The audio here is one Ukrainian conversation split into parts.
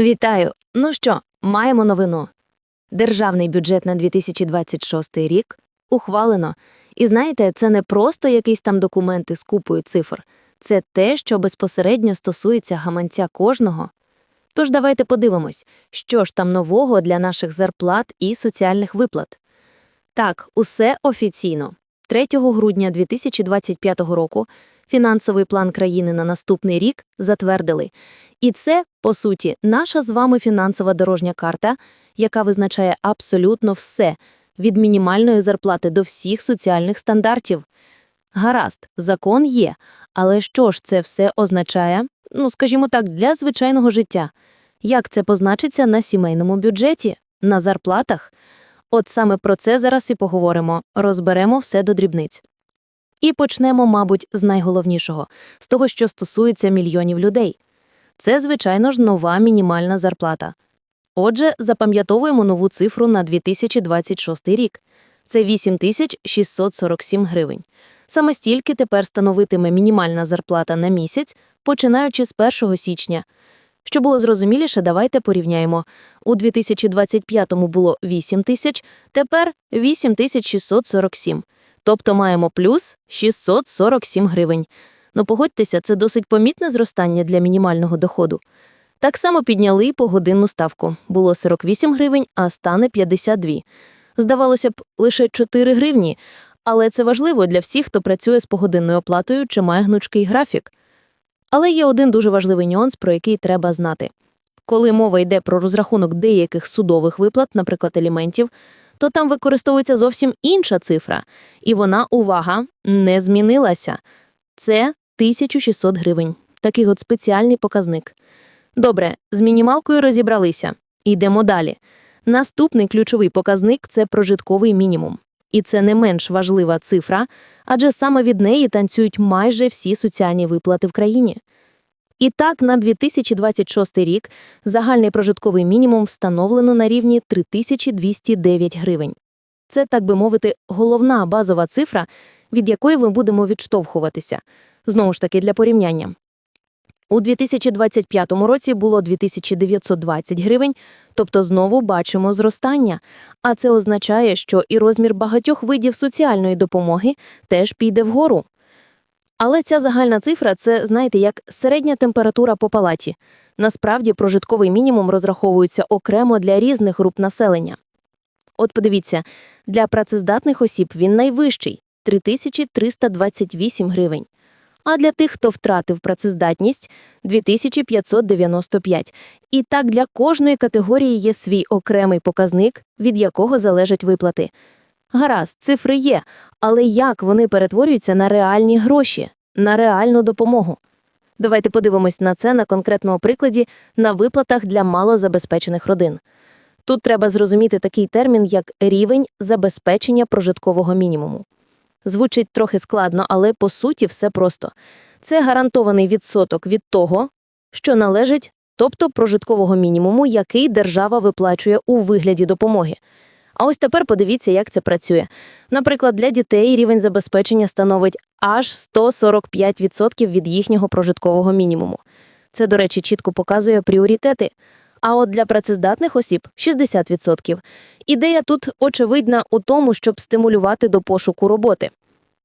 Вітаю! Ну що, маємо новину. Державний бюджет на 2026 рік ухвалено. І знаєте, це не просто якийсь там документи з купою цифр, це те, що безпосередньо стосується гаманця кожного. Тож давайте подивимось, що ж там нового для наших зарплат і соціальних виплат. Так, усе офіційно. 3 грудня 2025 року фінансовий план країни на наступний рік затвердили. І це, по суті, наша з вами фінансова дорожня карта, яка визначає абсолютно все від мінімальної зарплати до всіх соціальних стандартів. Гаразд, закон є, але що ж це все означає, ну, скажімо так, для звичайного життя? Як це позначиться на сімейному бюджеті, на зарплатах? От саме про це зараз і поговоримо, розберемо все до дрібниць. І почнемо, мабуть, з найголовнішого з того, що стосується мільйонів людей. Це, звичайно ж, нова мінімальна зарплата. Отже, запам'ятовуємо нову цифру на 2026 рік. Це 8647 гривень. Саме стільки тепер становитиме мінімальна зарплата на місяць, починаючи з 1 січня. Щоб було зрозуміліше, давайте порівняємо. У 2025-му було 8 тисяч, тепер 8647. Тобто маємо плюс 647 гривень. Ну, погодьтеся, це досить помітне зростання для мінімального доходу. Так само підняли і погодинну ставку. Було 48 гривень, а стане 52. Здавалося б, лише 4 гривні, але це важливо для всіх, хто працює з погодинною оплатою чи має гнучкий графік. Але є один дуже важливий нюанс, про який треба знати. Коли мова йде про розрахунок деяких судових виплат, наприклад, аліментів, то там використовується зовсім інша цифра, і вона, увага, не змінилася. Це 1600 гривень. Такий от спеціальний показник. Добре, з мінімалкою розібралися. Йдемо далі. Наступний ключовий показник це прожитковий мінімум. І це не менш важлива цифра, адже саме від неї танцюють майже всі соціальні виплати в країні. І так, на 2026 рік загальний прожитковий мінімум встановлено на рівні 3209 гривень. Це, так би мовити, головна базова цифра, від якої ми будемо відштовхуватися. Знову ж таки, для порівняння. У 2025 році було 2920 гривень, тобто знову бачимо зростання. А це означає, що і розмір багатьох видів соціальної допомоги теж піде вгору. Але ця загальна цифра це, знаєте, як середня температура по палаті. Насправді прожитковий мінімум розраховується окремо для різних груп населення. От подивіться, для працездатних осіб він найвищий 3328 гривень. А для тих, хто втратив працездатність 2595. І так для кожної категорії є свій окремий показник, від якого залежать виплати. Гаразд, цифри є, але як вони перетворюються на реальні гроші, на реальну допомогу? Давайте подивимось на це на конкретному прикладі на виплатах для малозабезпечених родин. Тут треба зрозуміти такий термін, як рівень забезпечення прожиткового мінімуму. Звучить трохи складно, але по суті все просто. Це гарантований відсоток від того, що належить, тобто прожиткового мінімуму, який держава виплачує у вигляді допомоги. А ось тепер подивіться, як це працює. Наприклад, для дітей рівень забезпечення становить аж 145% від їхнього прожиткового мінімуму. Це, до речі, чітко показує пріоритети. А от для працездатних осіб 60%. Ідея тут очевидна у тому, щоб стимулювати до пошуку роботи.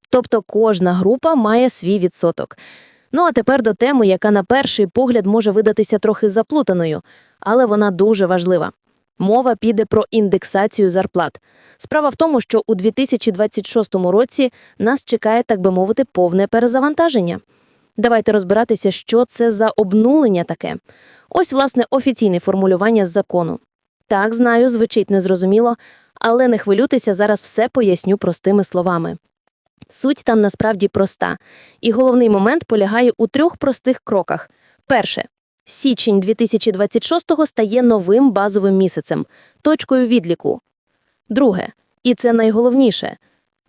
Тобто кожна група має свій відсоток. Ну а тепер до теми, яка на перший погляд може видатися трохи заплутаною, але вона дуже важлива. Мова піде про індексацію зарплат. Справа в тому, що у 2026 році нас чекає, так би мовити, повне перезавантаження. Давайте розбиратися, що це за обнулення таке. Ось, власне, офіційне формулювання з закону. Так, знаю, звучить незрозуміло, але не хвилюйтеся, зараз все поясню простими словами. Суть там насправді проста, і головний момент полягає у трьох простих кроках. Перше, січень 2026-го стає новим базовим місяцем, точкою відліку. Друге, і це найголовніше.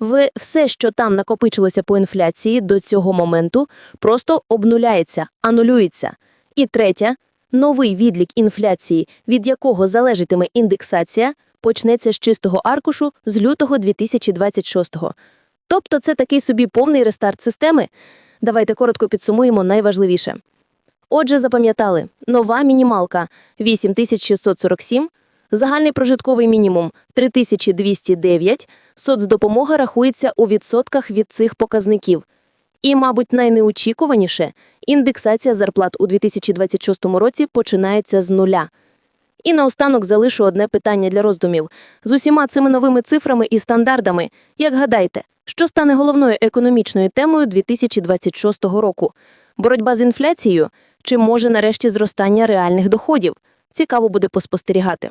Ви все, що там накопичилося по інфляції до цього моменту, просто обнуляється, анулюється. І третє, новий відлік інфляції, від якого залежатиме індексація, почнеться з чистого аркушу з лютого 2026-го. Тобто це такий собі повний рестарт системи. Давайте коротко підсумуємо найважливіше. Отже, запам'ятали, нова мінімалка 8647, загальний прожитковий мінімум 3209, соцдопомога рахується у відсотках від цих показників. І, мабуть, найнеочікуваніше – індексація зарплат у 2026 році починається з нуля. І наостанок залишу одне питання для роздумів. З усіма цими новими цифрами і стандартами, як гадаєте, що стане головною економічною темою 2026 року? Боротьба з інфляцією чи може нарешті зростання реальних доходів? Цікаво буде поспостерігати.